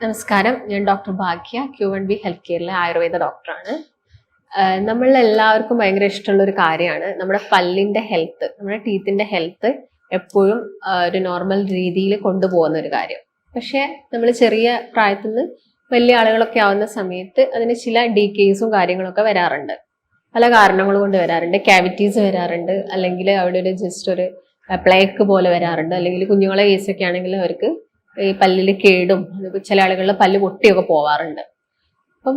നമസ്കാരം. ഞാൻ doctor Bhagya Q one B health കെയറിലെ Ayurveda ഡോക്ടറാണ്. നമ്മൾ എല്ലാവർക്കും ഭയങ്കര ഇഷ്ടമുള്ള ഒരു കാര്യമാണ് നമ്മുടെ പല്ലിന്റെ ഹെൽത്ത് നമ്മുടെ ടീത്തിന്റെ ഹെൽത്ത് എപ്പോഴും ഒരു നോർമൽ രീതിയിൽ കൊണ്ടുപോകുന്ന ഒരു കാര്യം. പക്ഷേ നമ്മൾ ചെറിയ പ്രായത്തിൽ നിന്ന് വലിയ ആളുകളൊക്കെ ആവുന്ന സമയത്ത് അതിന് ചില ഡീക്കേസും കാര്യങ്ങളൊക്കെ വരാറുണ്ട്. പല കാരണങ്ങൾ കൊണ്ട് വരാറുണ്ട്. ക്യാവിറ്റീസ് വരാറുണ്ട്. അല്ലെങ്കിൽ അവിടെ ഒരു ജസ്റ്റ് ഒരു പ്ലേക്ക് പോലെ വരാറുണ്ട്. അല്ലെങ്കിൽ കുഞ്ഞുങ്ങളെ കേസൊക്കെ ആണെങ്കിൽ അവർക്ക് ഈ പല്ലിൽ കേടും ചില ആളുകളിൽ പല്ല് പൊട്ടിയൊക്കെ പോവാറുണ്ട്. അപ്പം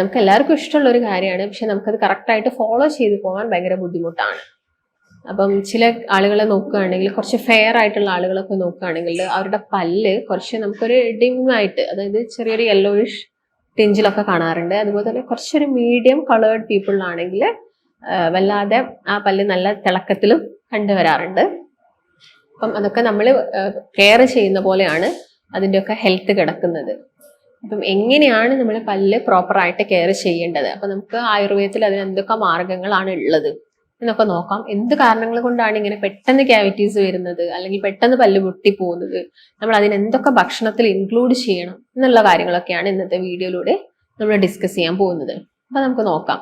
നമുക്ക് എല്ലാവർക്കും ഇഷ്ടമുള്ള ഒരു കാര്യമാണ് പക്ഷെ നമുക്കത് കറക്റ്റായിട്ട് ഫോളോ ചെയ്ത് പോകാൻ ഭയങ്കര ബുദ്ധിമുട്ടാണ്. അപ്പം ചില ആളുകളെ നോക്കുകയാണെങ്കിൽ കുറച്ച് ഫെയർ ആയിട്ടുള്ള ആളുകളൊക്കെ നോക്കുകയാണെങ്കിൽ അവരുടെ പല്ല് കുറച്ച് നമുക്കൊരു ഡിമായിട്ട് അതായത് ചെറിയൊരു യെല്ലോയിഷ് ടിഞ്ചിലൊക്കെ കാണാറുണ്ട്. അതുപോലെ തന്നെ കുറച്ചൊരു മീഡിയം കളേർഡ് പീപ്പിളിലാണെങ്കിൽ വല്ലാതെ ആ പല്ല് നല്ല തിളക്കത്തിലും കണ്ടുവരാറുണ്ട്. അപ്പം അതൊക്കെ നമ്മൾ കെയർ ചെയ്യുന്ന പോലെയാണ് അതിന്റെയൊക്കെ ഹെൽത്ത് കിടക്കുന്നത്. അപ്പം എങ്ങനെയാണ് നമ്മൾ പല്ല് പ്രോപ്പറായിട്ട് കെയർ ചെയ്യേണ്ടത്? അപ്പം നമുക്ക് ആയുർവേദത്തിൽ അതിന് എന്തൊക്കെ മാർഗങ്ങളാണ് ഉള്ളത്? എന്നൊക്കെ നോക്കാം. എന്ത് കാരണങ്ങൾ കൊണ്ടാണ് ഇങ്ങനെ പെട്ടെന്ന് ക്യാവിറ്റീസ് വരുന്നത്? അല്ലെങ്കിൽ പെട്ടെന്ന് പല്ല് പൊട്ടി പോകുന്നത്? നമ്മൾ അതിന് എന്തൊക്കെ ഭക്ഷണത്തിൽ ഇൻക്ലൂഡ് ചെയ്യണം? എന്നുള്ള കാര്യങ്ങളൊക്കെയാണ് ഇന്നത്തെ വീഡിയോയിലൂടെ നമ്മൾ ഡിസ്കസ് ചെയ്യാൻ പോകുന്നത്. അപ്പം നമുക്ക് നോക്കാം.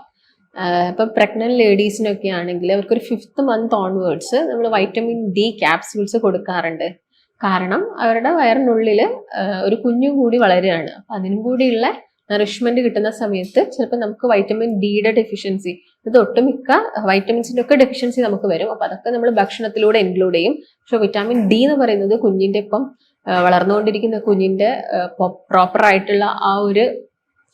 ഇപ്പൊ പ്രഗ്നന്റ് ലേഡീസിനൊക്കെ ആണെങ്കിൽ അവർക്കൊരു ഫിഫ്ത്ത് മന്ത് ഓൺവേർഡ്സ് നമ്മൾ വൈറ്റമിൻ ഡി ക്യാപ്സ്യൂൾസ് കൊടുക്കാറുണ്ട്. കാരണം അവരുടെ വയറിനുള്ളിൽ ഒരു കുഞ്ഞും കൂടി വളരുകയാണ്. അപ്പൊ അതിനും കൂടിയുള്ള നറിഷ്മെന്റ് കിട്ടുന്ന സമയത്ത് ചിലപ്പോൾ നമുക്ക് വൈറ്റമിൻ ഡിയുടെ ഡെഫിഷ്യൻസി ഇത് ഒട്ടുമിക്ക വൈറ്റമിൻസിന്റെ ഒക്കെ ഡെഫിഷ്യൻസി നമുക്ക് വരും. അപ്പൊ അതൊക്കെ നമ്മൾ ഭക്ഷണത്തിലൂടെ ഇൻക്ലൂഡ് ചെയ്യും. പക്ഷെ വിറ്റാമിൻ ഡി എന്ന് പറയുന്നത് കുഞ്ഞിന്റെ ഇപ്പം വളർന്നുകൊണ്ടിരിക്കുന്ന കുഞ്ഞിന്റെ പ്രോപ്പർ ആയിട്ടുള്ള ആ ഒരു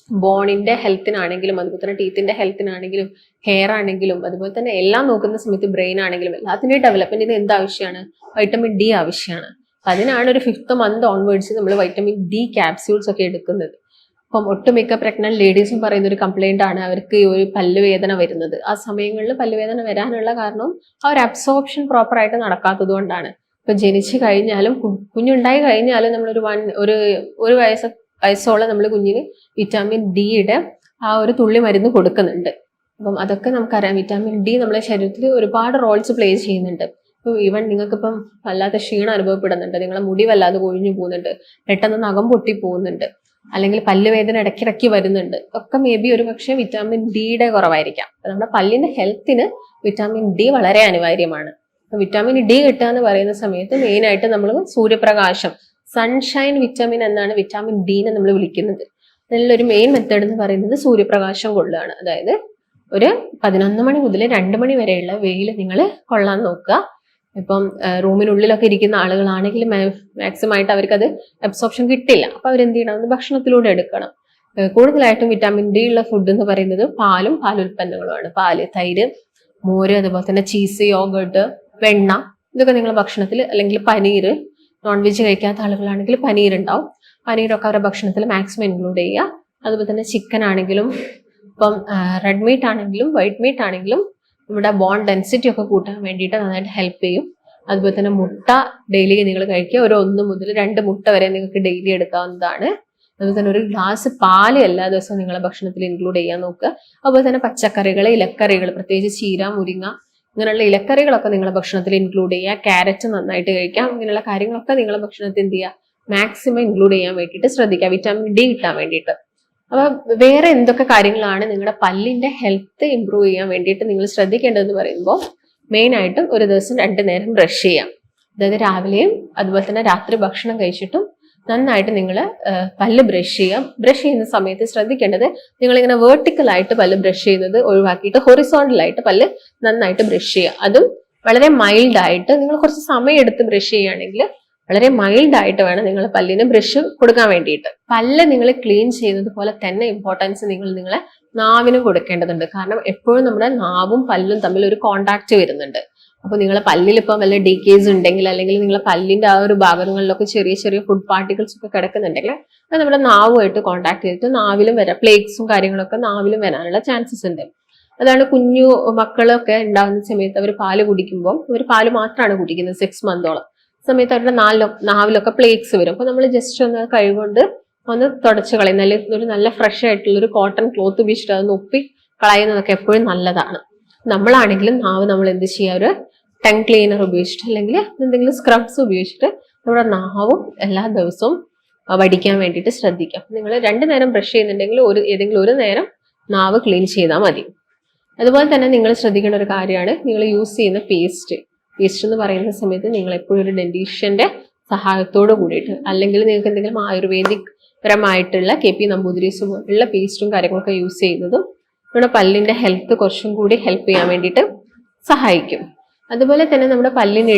ബോണിന്റെ ഹെൽത്തിനാണെങ്കിലും അതുപോലെ തന്നെ ടീത്തിന്റെ ഹെൽത്തിനാണെങ്കിലും ഹെയർ ആണെങ്കിലും അതുപോലെ തന്നെ എല്ലാം നോക്കുന്ന സമയത്ത് ബ്രെയിൻ ആണെങ്കിലും എല്ലാത്തിന്റെയും ഡെവലപ്മെന്റിന് എന്ത് ആവശ്യമാണ്? വൈറ്റമിൻ ഡി ആവശ്യമാണ്. അതിനാണ് ഒരു ഫിഫ്ത്ത് മന്ത് ഓൺവേർഡ്സ് നമ്മൾ വൈറ്റമിൻ ഡി ക്യാപ്സ്യൂൾസ് ഒക്കെ എടുക്കുന്നത്. അപ്പം ഒട്ടുമിക്ക പ്രഗ്നന്റ് ലേഡീസും പറയുന്ന ഒരു കംപ്ലൈന്റ് ആണ് അവർക്ക് ഈ ഒരു പല്ലുവേദന വരുന്നത്. ആ സമയങ്ങളിൽ പല്ലുവേദന വരാനുള്ള കാരണം ആ ഒരു അബ്സോർപ്ഷൻ പ്രോപ്പർ ആയിട്ട് നടക്കാത്തത് കൊണ്ടാണ് ഇപ്പൊ ജനിച്ചു കഴിഞ്ഞാലും കുഞ്ഞുണ്ടായി കഴിഞ്ഞാലും നമ്മളൊരു വൺ ഒരു ഒരു വയസ്സ് വയസ്സോളം നമ്മൾ കുഞ്ഞിന് വിറ്റാമിൻ ഡിയുടെ ആ ഒരു തുള്ളി മരുന്ന് കൊടുക്കുന്നുണ്ട്. അപ്പം അതൊക്കെ നമുക്കറിയാം. വിറ്റാമിൻ ഡി നമ്മുടെ ശരീരത്തിൽ ഒരുപാട് റോൾസ് പ്ലേ ചെയ്യുന്നുണ്ട്. ഇപ്പം ഈവൻ നിങ്ങൾക്കിപ്പം വല്ലാത്ത ക്ഷീണം അനുഭവപ്പെടുന്നുണ്ട്. നിങ്ങളെ മുടി വല്ലാതെ കൊഴിഞ്ഞു പോകുന്നുണ്ട്. പെട്ടെന്ന് നഖം പൊട്ടി പോകുന്നുണ്ട്. അല്ലെങ്കിൽ പല്ലുവേദന ഇടയ്ക്കിടയ്ക്ക് വരുന്നുണ്ട്. ഒക്കെ മേ ബി ഒരു പക്ഷേ വിറ്റാമിൻ ഡിയുടെ കുറവായിരിക്കാം. നമ്മുടെ പല്ലിന്റെ ഹെൽത്തിന് വിറ്റാമിൻ ഡി വളരെ അനിവാര്യമാണ്. വിറ്റാമിൻ ഡി കിട്ടുക എന്ന് പറയുന്ന സമയത്ത് മെയിനായിട്ട് നമ്മൾ സൂര്യപ്രകാശം സൺഷൈൻ വിറ്റാമിൻ എന്നാണ് വിറ്റാമിൻ ഡിനെ നമ്മൾ വിളിക്കുന്നത്. അതിലൊരു മെയിൻ മെത്തേഡ് എന്ന് പറയുന്നത് സൂര്യപ്രകാശം കൊള്ളുകയാണ്. അതായത് ഒരു പതിനൊന്ന് മണി മുതൽ രണ്ട് മണി വരെയുള്ള വെയിൽ നിങ്ങൾ കൊള്ളാൻ നോക്കുക. ഇപ്പം റൂമിനുള്ളിലൊക്കെ ഇരിക്കുന്ന ആളുകളാണെങ്കിൽ മാക്സിമം ആയിട്ട് അവർക്കത് അബ്സോർപ്ഷൻ കിട്ടില്ല. അപ്പൊ അവരെന്ത് ചെയ്യണം? ഭക്ഷണത്തിലൂടെ എടുക്കണം. കൂടുതലായിട്ടും വിറ്റാമിൻ ഡി ഉള്ള ഫുഡ് എന്ന് പറയുന്നത് പാലും പാലുൽപ്പന്നങ്ങളുമാണ്. പാൽ തൈര് മോര് അതുപോലെ തന്നെ ചീസ് യോഗട്ട് വെണ്ണ ഇതൊക്കെ നിങ്ങൾ ഭക്ഷണത്തിൽ അല്ലെങ്കിൽ പനീർ നോൺ വെജ് കഴിക്കാത്ത ആളുകളാണെങ്കിൽ പനീർ ഉണ്ടാവും പനീരൊക്കെ അവരുടെ ഭക്ഷണത്തിൽ മാക്സിമം ഇൻക്ലൂഡ് ചെയ്യുക. അതുപോലെ തന്നെ ചിക്കൻ ആണെങ്കിലും ഇപ്പം റെഡ് മീറ്റ് ആണെങ്കിലും വൈറ്റ് മീറ്റ് ആണെങ്കിലും നമ്മുടെ ബോൺ ഡെൻസിറ്റി ഒക്കെ കൂട്ടാൻ വേണ്ടിയിട്ട് നന്നായിട്ട് ഹെൽപ്പ് ചെയ്യും. അതുപോലെ തന്നെ മുട്ട ഡെയിലി നിങ്ങൾ കഴിക്കുക. ഒരു ഒന്ന് മുതൽ രണ്ട് മുട്ട വരെ നിങ്ങൾക്ക് ഡെയിലി എടുക്കാവുന്നതാണ്. അതുപോലെ തന്നെ ഒരു ഗ്ലാസ് പാൽ എല്ലാ ദിവസവും നിങ്ങളുടെ ഭക്ഷണത്തിൽ ഇൻക്ലൂഡ് ചെയ്യാൻ നോക്കുക. അതുപോലെ തന്നെ പച്ചക്കറികൾ ഇലക്കറികൾ പ്രത്യേകിച്ച് ചീര മുരിങ്ങ ഇങ്ങനെയുള്ള ഇലക്കറികളൊക്കെ നിങ്ങളുടെ ഭക്ഷണത്തിൽ ഇൻക്ലൂഡ് ചെയ്യുക. ക്യാരറ്റ് നന്നായിട്ട് കഴിക്കാം ഇങ്ങനെയുള്ള കാര്യങ്ങളൊക്കെ നിങ്ങളുടെ ഭക്ഷണത്തിൽ എന്ത് ചെയ്യുക? മാക്സിമം ഇൻക്ലൂഡ് ചെയ്യാൻ വേണ്ടിയിട്ട് ശ്രദ്ധിക്കുക. വിറ്റാമിൻ ഡി കിട്ടാൻ വേണ്ടിയിട്ട്. അപ്പൊ വേറെ എന്തൊക്കെ കാര്യങ്ങളാണ് നിങ്ങളുടെ പല്ലിന്റെ ഹെൽത്ത് ഇമ്പ്രൂവ് ചെയ്യാൻ വേണ്ടിയിട്ട് നിങ്ങൾ ശ്രദ്ധിക്കേണ്ടതെന്ന് പറയുമ്പോൾ മെയിൻ ആയിട്ടും ഒരു ദിവസം രണ്ടു നേരം ബ്രഷ് ചെയ്യാം അതായത് രാവിലെയും അതുപോലെ തന്നെ രാത്രി ഭക്ഷണം കഴിച്ചിട്ടും നന്നായിട്ട് നിങ്ങൾ പല്ല് ബ്രഷ് ചെയ്യാം ബ്രഷ് ചെയ്യുന്ന സമയത്ത് ശ്രദ്ധിക്കേണ്ടത് നിങ്ങളിങ്ങനെ വേർട്ടിക്കലായിട്ട് പല്ല് ബ്രഷ് ചെയ്യുന്നത് ഒഴിവാക്കിയിട്ട് ഹൊറിസോണ്ടൽ ആയിട്ട് പല്ല് നന്നായിട്ട് ബ്രഷ് ചെയ്യുക. അതും വളരെ മൈൽഡ് ആയിട്ട് നിങ്ങൾ കുറച്ച് സമയം എടുത്ത് ബ്രഷ് ചെയ്യുകയാണെങ്കിൽ വളരെ മൈൽഡ് ആയിട്ട് വേണം നിങ്ങൾ പല്ലിന് ബ്രഷ് കൊടുക്കാൻ വേണ്ടിയിട്ട്. പല്ല് നിങ്ങൾ ക്ലീൻ ചെയ്യുന്നത് പോലെ തന്നെ ഇമ്പോർട്ടൻസ് നിങ്ങൾ നിങ്ങളെ നാവിനും കൊടുക്കേണ്ടതുണ്ട്. കാരണം എപ്പോഴും നമ്മുടെ നാവും പല്ലും തമ്മിൽ ഒരു കോണ്ടാക്ട് വരുന്നുണ്ട്. അപ്പൊ നിങ്ങളെ പല്ലിൽ ഇപ്പം വല്ല ഡീക്കേസ് ഉണ്ടെങ്കിൽ അല്ലെങ്കിൽ നിങ്ങളെ പല്ലിന്റെ ആ ഒരു ഭാഗങ്ങളിലൊക്കെ ചെറിയ ചെറിയ ഫുഡ് പാർട്ടിക്കിൾസ് ഒക്കെ കിടക്കുന്നുണ്ടെങ്കിൽ അത് നമ്മുടെ നാവുമായിട്ട് കോണ്ടാക്ട് ചെയ്തിട്ട് നാവിലും വരാം. പ്ലേക്സും കാര്യങ്ങളൊക്കെ നാവിലും വരാനുള്ള ചാൻസസ് ഉണ്ട്. അതാണ് കുഞ്ഞു മക്കളൊക്കെ ഉണ്ടാകുന്ന സമയത്ത് അവർ പാൽ കുടിക്കുമ്പോൾ അവർ പാൽ മാത്രമാണ് കുടിക്കുന്നത് സിക്സ് മന്തോളം സമയത്ത് അവരുടെ നാലിലോ നാവിലൊക്കെ പ്ലേക്സ് വരും. അപ്പൊ നമ്മൾ ജസ്റ്റ് ഒന്ന് കൈകൊണ്ട് ഒന്ന് തുടച്ച് കളയും. നല്ല ഒരു നല്ല ഫ്രഷ് ആയിട്ടുള്ള ഒരു കോട്ടൺ ക്ലോത്ത് ഉപയോഗിച്ചിട്ട് അതൊന്ന് ഒപ്പി കളയുന്നതൊക്കെ എപ്പോഴും നല്ലതാണ്. നമ്മളാണെങ്കിലും നാവ് നമ്മൾ എന്ത് ചെയ്യുക ഒരു ടങ് ക്ലീനർ ഉപയോഗിച്ചിട്ട് അല്ലെങ്കിൽ എന്തെങ്കിലും സ്ക്രബ്സ് ഉപയോഗിച്ചിട്ട് നമ്മുടെ നാവും എല്ലാ ദിവസവും വടിക്കാൻ വേണ്ടിയിട്ട് ശ്രദ്ധിക്കാം. നിങ്ങൾ രണ്ട് നേരം ബ്രഷ് ചെയ്യുന്നുണ്ടെങ്കിൽ ഒരു ഏതെങ്കിലും ഒരു നേരം നാവ് ക്ലീൻ ചെയ്താൽ മതി. അതുപോലെ തന്നെ നിങ്ങൾ ശ്രദ്ധിക്കേണ്ട ഒരു കാര്യമാണ് നിങ്ങൾ യൂസ് ചെയ്യുന്ന പേസ്റ്റ് പേസ്റ്റ് എന്ന് പറയുന്ന സമയത്ത് നിങ്ങൾ എപ്പോഴും ഒരു ഡെന്റീഷ്യന്റെ സഹായത്തോട് കൂടിയിട്ട് അല്ലെങ്കിൽ നിങ്ങൾക്ക് എന്തെങ്കിലും ആയുർവേദിക് പരമായിട്ടുള്ള കെ പി നമ്പൂതിരീസും ഉള്ള പേസ്റ്റും കാര്യങ്ങളൊക്കെ യൂസ് ചെയ്യുന്നതും നമ്മുടെ പല്ലിന്റെ ഹെൽത്ത് കുറച്ചും കൂടി ഹെൽപ്പ് ചെയ്യാൻ വേണ്ടിയിട്ട് സഹായിക്കും. അതുപോലെ തന്നെ നമ്മുടെ പല്ലിന്